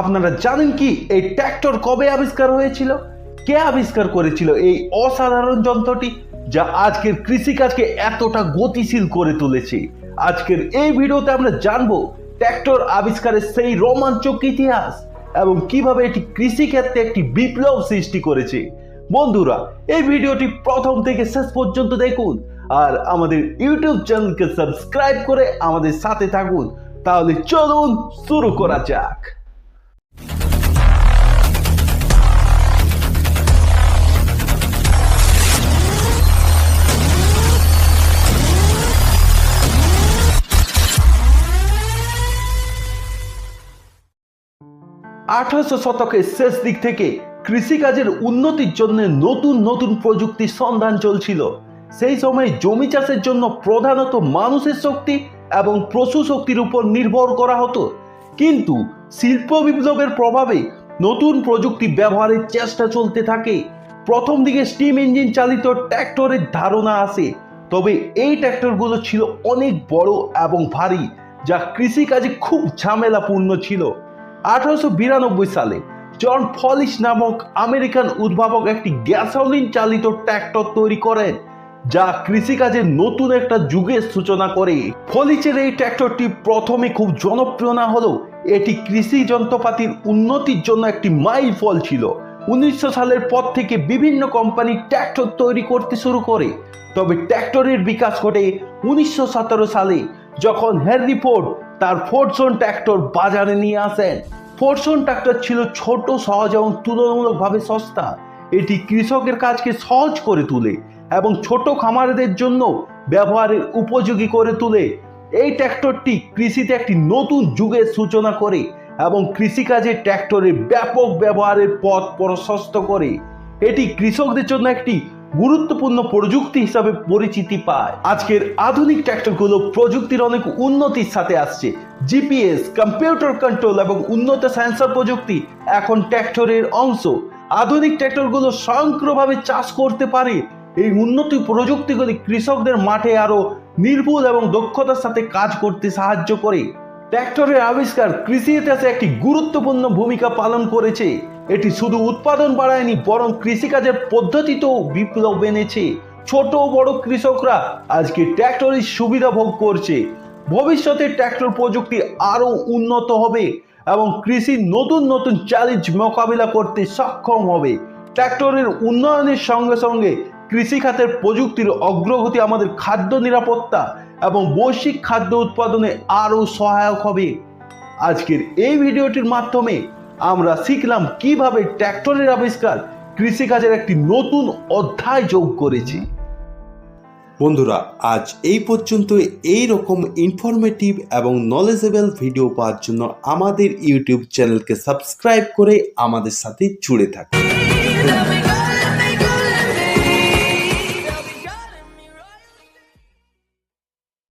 আপনারা জানেন কি, এই ট্র্যাক্টর কবে আবিষ্কার হয়েছিল? কে আবিষ্কার করেছিল এই অসাধারণ যন্ত্রটি যা আজকের কৃষিকাজকে এতটা গতিশীল করে তুলেছে? আজকের এই ভিডিওতে আমরা জানব ট্র্যাক্টর আবিষ্কারের সেই রোমাঞ্চক ইতিহাস এবং কীভাবে এটি কৃষিক্ষেত্রে একটি বিপ্লব সৃষ্টি করেছে। বন্ধুরা, এই ভিডিওটি প্রথম থেকে শেষ পর্যন্ত দেখুন আর আমাদের ইউটিউব চ্যানেলকে সাবস্ক্রাইব করে আমাদের সাথে থাকুন। তাহলে চলুন শুরু করা যাক। আঠারোশো শতকের শেষ দিক থেকে কৃষিকাজের উন্নতির জন্য নতুন নতুন প্রযুক্তির সন্ধান চলছিল। সেই সময় জমি চাষের জন্য প্রধানত মানুষের শক্তি এবং পশু শক্তির উপর নির্ভর করা হতো। কিন্তু শিল্প বিপ্লবের প্রভাবে নতুন প্রযুক্তি ব্যবহারের চেষ্টা চলতে থাকে। প্রথম দিকে স্টিম ইঞ্জিন চালিত ট্র্যাক্টরের ধারণা আসে। তবে এই ট্র্যাক্টরগুলো ছিল অনেক বড় এবং ভারী, যা কৃষিকাজে খুব ঝামেলাপূর্ণ ছিল। আঠারোশো বিরানব্বই সালে জন ফলিস নামক আমেরিকান উদ্ভাবক একটি গ্যাসোলিন চালিত ট্র্যাক্টর তৈরি করেন, যা কৃষিকাজের নতুন একটা যুগের সূচনা করে। ফলিচের এই ট্র্যাক্টরটি প্রথমে খুব জনপ্রিয় না হলেও এটি কৃষি যন্ত্রপাতির উন্নতির জন্য একটি মাইল ফল ছিল। উনিশশো সালের পর থেকে বিভিন্ন কোম্পানি ট্র্যাক্টর তৈরি করতে শুরু করে। তবে ট্র্যাক্টরের বিকাশ ঘটে উনিশশো সতেরো সালে, যখন হেনরি ফোর্ড তার ফোর্ডসন ট্র্যাক্টর বাজারে নিয়ে আসেন। ফোর্ডসন ট্র্যাক্টর ছিল ছোট, সহজ এবং তুলনামূলকভাবে সস্তা। এটি কৃষকের কাজকে সহজ করে তোলে এবং ছোট খামারদের জন্য ব্যবহারের উপযোগী করে তোলে। এই ট্র্যাক্টরটি কৃষিতে একটি নতুন যুগের সূচনা করে এবং কৃষিকাজে ট্র্যাক্টরের ব্যাপক ব্যবহারের পথ প্রশস্ত করে। এটি কৃষকদের জন্য একটি গুরুত্বপূর্ণ প্রযুক্তি হিসাবে পরিচিতি পায়। আজকের আধুনিক ট্র্যাক্টরগুলো প্রযুক্তির অনেক উন্নতির সাথে আসছে। জিপিএস কম্পিউটার কন্ট্রোল এবং উন্নত সেন্সর প্রযুক্তি এখন ট্র্যাক্টরের অংশ। আধুনিক ট্র্যাক্টরগুলো স্বয়ংক্রিয়ভাবে চাষ করতে পারে। এই উন্নত প্রযুক্তিগুলি কৃষকদের মাঠে আরও নির্ভুল এবং দক্ষতার সাথে কাজ করতে সাহায্য করে। ট্র্যাক্টরের আবিষ্কার কৃষি ইতিহাসে একটি গুরুত্বপূর্ণ ভূমিকা পালন করেছে। এটি শুধু উৎপাদন বাড়ায়নি, বরং কৃষিকাজের পদ্ধতিতেও বিপ্লব এনেছে। ছোট বড় কৃষকরা আজকে ট্র্যাক্টরের সুবিধা ভোগ করছে। ভবিষ্যতে ট্র্যাক্টর প্রযুক্তি আরও উন্নত হবে এবং কৃষির নতুন নতুন চ্যালেঞ্জ মোকাবিলা করতে সক্ষম হবে। ট্র্যাক্টরের উন্নয়নের সঙ্গে সঙ্গে কৃষিখাতের প্রযুক্তির অগ্রগতি, আমাদের খাদ্য নিরাপত্তা এবং বৈশ্বিক খাদ্য উৎপাদনে আরও সহায়ক হবে। আজকের এই ভিডিওটির মাধ্যমে আমরা শিখলাম কীভাবে ট্র্যাক্টরের আবিষ্কার কৃষিকাজের একটি নতুন অধ্যায় যোগ করেছে বন্ধুরা, আজ এই পর্যন্ত এই রকম ইনফরমেটিভ এবং নলেজেবল ভিডিও পাওয়ার জন্য আমাদের ইউটিউব চ্যানেলকে সাবস্ক্রাইব করে আমাদের সাথে জুড়ে থাকুন.